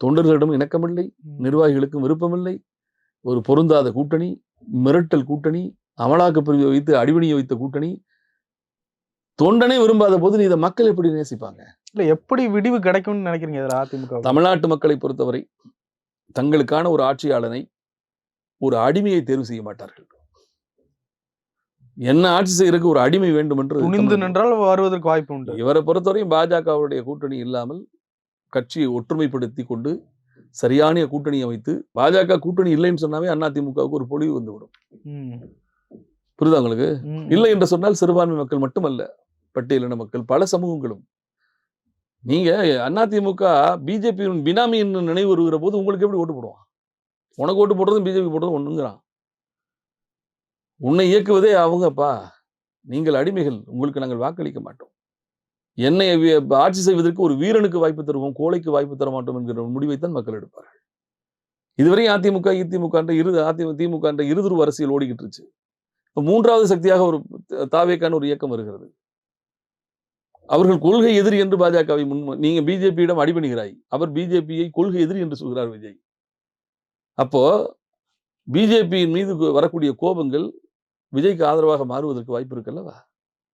தொண்டர்களிடம் இணக்கமில்லை. நிர்வாகிகளுக்கும் விருப்பமில்லை. ஒரு பொருந்தாத கூட்டணி மிரட்டல் கூட்டணி அமலாக்கப் பிரிவை வைத்து அடிபணிய வைத்த கூட்டணி. தொண்டனே விரும்பாத போது நீ இதை மக்கள் எப்படி நேசிப்பாங்க? இல்ல எப்படி விடிவு கிடைக்கும்னு நினைக்கிறீங்க இதுல அதிமுக தமிழ்நாட்டு மக்களை பொறுத்தவரை தங்களுக்கான ஒரு ஆட்சியாளனை ஒரு அடிமையை தேர்வு செய்ய மாட்டார்கள். என்ன ஆட்சி செய்யறதுக்கு ஒரு அடிமை வேண்டும் என்று துணிந்து நின்றால் வருவதற்கு வாய்ப்பு உண்டு. இவரை பொறுத்தவரையும் பாஜகவுடைய கூட்டணி இல்லாமல் கட்சியை ஒற்றுமைப்படுத்தி கொண்டு சரியான கூட்டணி அமைத்து பாஜக கூட்டணி இல்லைன்னு சொன்னாவே அதிமுகவுக்கு ஒரு பொலிவு வந்துவிடும். புரியுதா உங்களுக்கு. இல்லை என்று சொன்னால் சிறுபான்மை மக்கள் மட்டுமல்ல பட்டியலின மக்கள் பல சமூகங்களும். நீங்க அதிமுக பிஜேபியின் பினாமியின் நினைவு வருகிற போது உங்களுக்கு எப்படி ஓட்டு போடுவான்? உனக்கு ஓட்டு போடுறதும் பிஜேபி போடுறதும் ஒண்ணுங்கிறான். உன்னை இயக்குவதே அவங்கப்பா. நீங்கள் அடிமைகள். உங்களுக்கு நாங்கள் வாக்களிக்க மாட்டோம். என்னை ஆட்சி செய்வதற்கு ஒரு வீரனுக்கு வாய்ப்பு தருவோம் கோழைக்கு வாய்ப்பு தர மாட்டோம் என்கிற முடிவைத்தான் மக்கள் எடுப்பார்கள். இதுவரையும் அதிமுக அதிமுக இரு அதிமுக திமுக இருதுருவ அரசியல் ஓடிக்கிட்டு இருந்துச்சு. இப்போ மூன்றாவது சக்தியாக ஒரு தாவேக்கான ஒரு இயக்கம் வருகிறது. அவர்கள் கொள்கை எதிரி என்று பாஜகவை முன் நீங்க பிஜேபியிடம் அடிபணிகிறாய் அவர் பிஜேபியை கொள்கை எதிரி என்று சொல்கிறார் விஜய். அப்போ பிஜேபியின் மீது வரக்கூடிய கோபங்கள் விஜய்க்கு ஆதரவாக மாறுவதற்கு வாய்ப்பு இருக்குல்லவா?